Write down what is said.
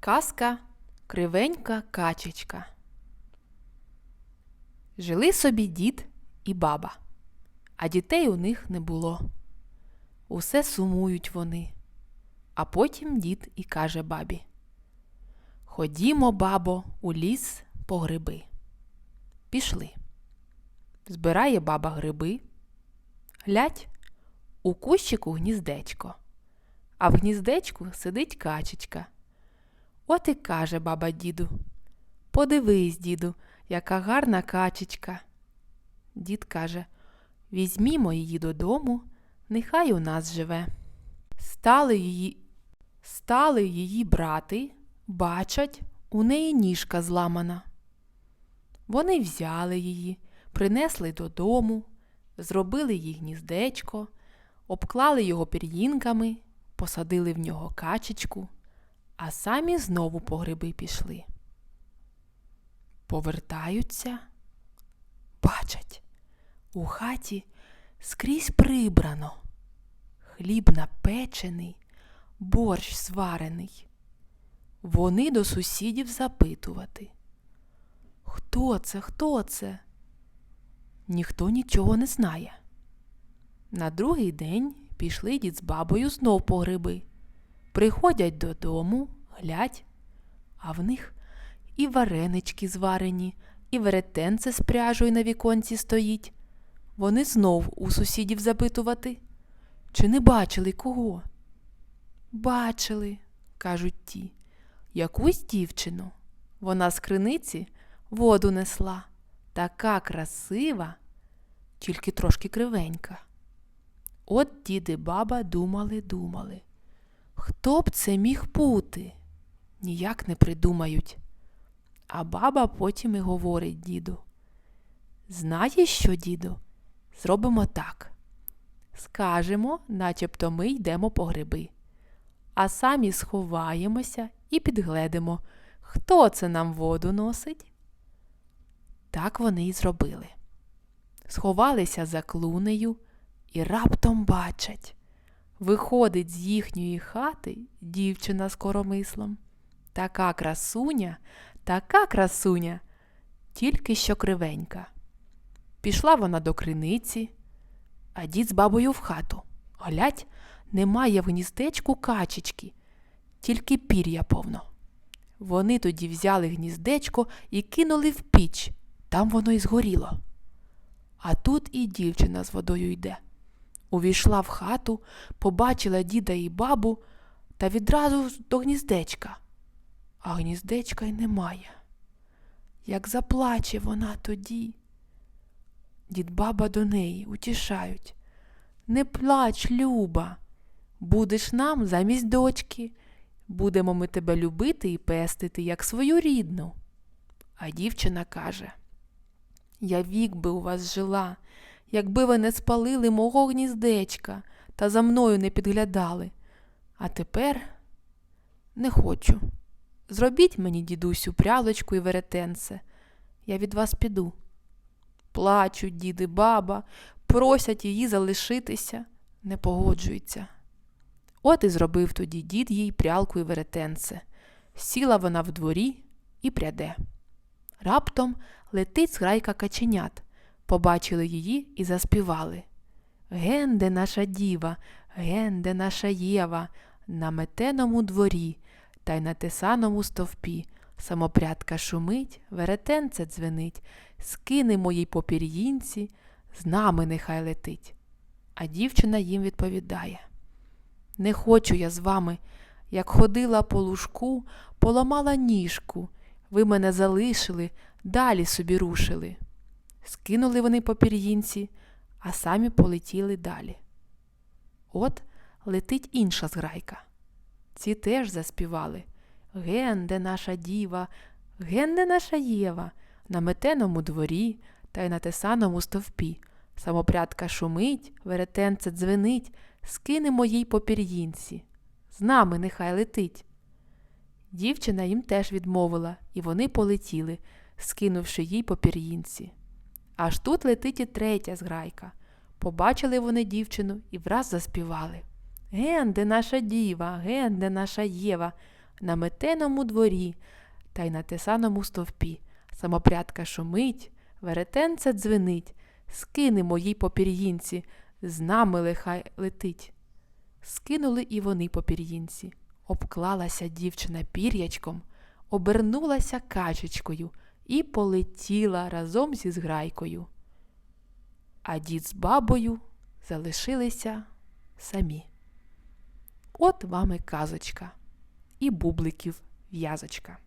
Казка Кривенька качечка. Жили собі дід і баба, а дітей у них не було. Усе сумують вони. А потім дід і каже бабі: Ходімо, бабо, у ліс по гриби. Пішли. Збирає баба гриби. Глядь, у кущику гніздечко, а в гніздечку сидить качечка. От і каже баба діду. Подивись, діду, яка гарна качечка. Дід каже Візьмімо її додому, нехай у нас живе. Стали її, стали її брати, бачать, у неї ніжка зламана. Вони взяли її, принесли додому, зробили їй гніздечко, обклали його пір'їнками, посадили в нього качечку а самі знову по гриби пішли. Повертаються, бачать, у хаті скрізь прибрано, хліб напечений, борщ сварений. Вони до сусідів запитувати. Хто це, хто це? Ніхто нічого не знає. На другий день пішли дід з бабою знов по гриби. Приходять додому, глядь, а в них і варенички зварені, і веретенце з пряжою на віконці стоїть. Вони знов у сусідів запитувати. Чи не бачили кого? Бачили, кажуть ті, якусь дівчину. Вона з криниці воду несла, така красива, тільки трошки кривенька. От діди баба думали, думали. Хто б це міг бути? Ніяк не придумають. А баба потім і говорить діду. Знаєш що, діду? Зробимо так. Скажемо, начебто ми йдемо по гриби, а самі сховаємося і підгледимо, хто це нам воду носить. Так вони й зробили. Сховалися за клунею і раптом бачать. Виходить з їхньої хати дівчина з коромислом. Така красуня, така красуня, тільки що кривенька. Пішла вона до криниці, а дід з бабою в хату. Глядь, немає в гніздечку качечки, тільки пір'я повно. Вони тоді взяли гніздечко і кинули в піч, там воно й згоріло. А тут і дівчина з водою йде. Увійшла в хату, побачила діда і бабу та відразу до гніздечка. А гніздечка й немає. Як заплаче вона тоді. Дід баба до неї утішають. Не плач, Люба, будеш нам замість дочки. Будемо ми тебе любити і пестити, як свою рідну. А дівчина каже Я вік би у вас жила якби ви не спалили мого гніздечка та за мною не підглядали. А тепер не хочу. Зробіть мені, дідусю, прялочку і веретенце. Я від вас піду. Плачуть діди, баба, просять її залишитися, не погоджуються. От і зробив тоді дід їй прялку і веретенце. Сіла вона в дворі і пряде. Раптом летить зграйка каченят побачили її і заспівали. Генде наша діва, генде наша Єва, на метеному дворі та й на тесаному стовпі. Самопрядка шумить, веретенце дзвенить, скине моїй попір'їнці, з нами нехай летить. А дівчина їм відповідає Не хочу я з вами, як ходила по лужку, поламала ніжку, ви мене залишили, далі собі рушили. Скинули вони по пір'їнці, а самі полетіли далі. От летить інша зграйка. Ці теж заспівали Ген, де наша діва, ген, де наша Єва, на метеному дворі та й на тесаному стовпі. Самопрядка шумить, веретенце дзвенить, скинемо їй по пір'їнці. З нами нехай летить. Дівчина їм теж відмовила, і вони полетіли, скинувши їй по пір'їнці. Аж тут летить і третя зграйка. Побачили вони дівчину і враз заспівали. Ген, де наша діва, ген, де наша Єва, на метеному дворі та й на тесаному стовпі. Самопрядка шумить, веретенце дзвенить, скинемо їй по пір'їнці, з нами лихай летить. Скинули і вони по пір'їнці. Обклалася дівчина пір'ячком, обернулася качечкою і полетіла разом зі зграйкою. А дід з бабою залишилися самі. От вам і казочка, і бубликів в'язочка.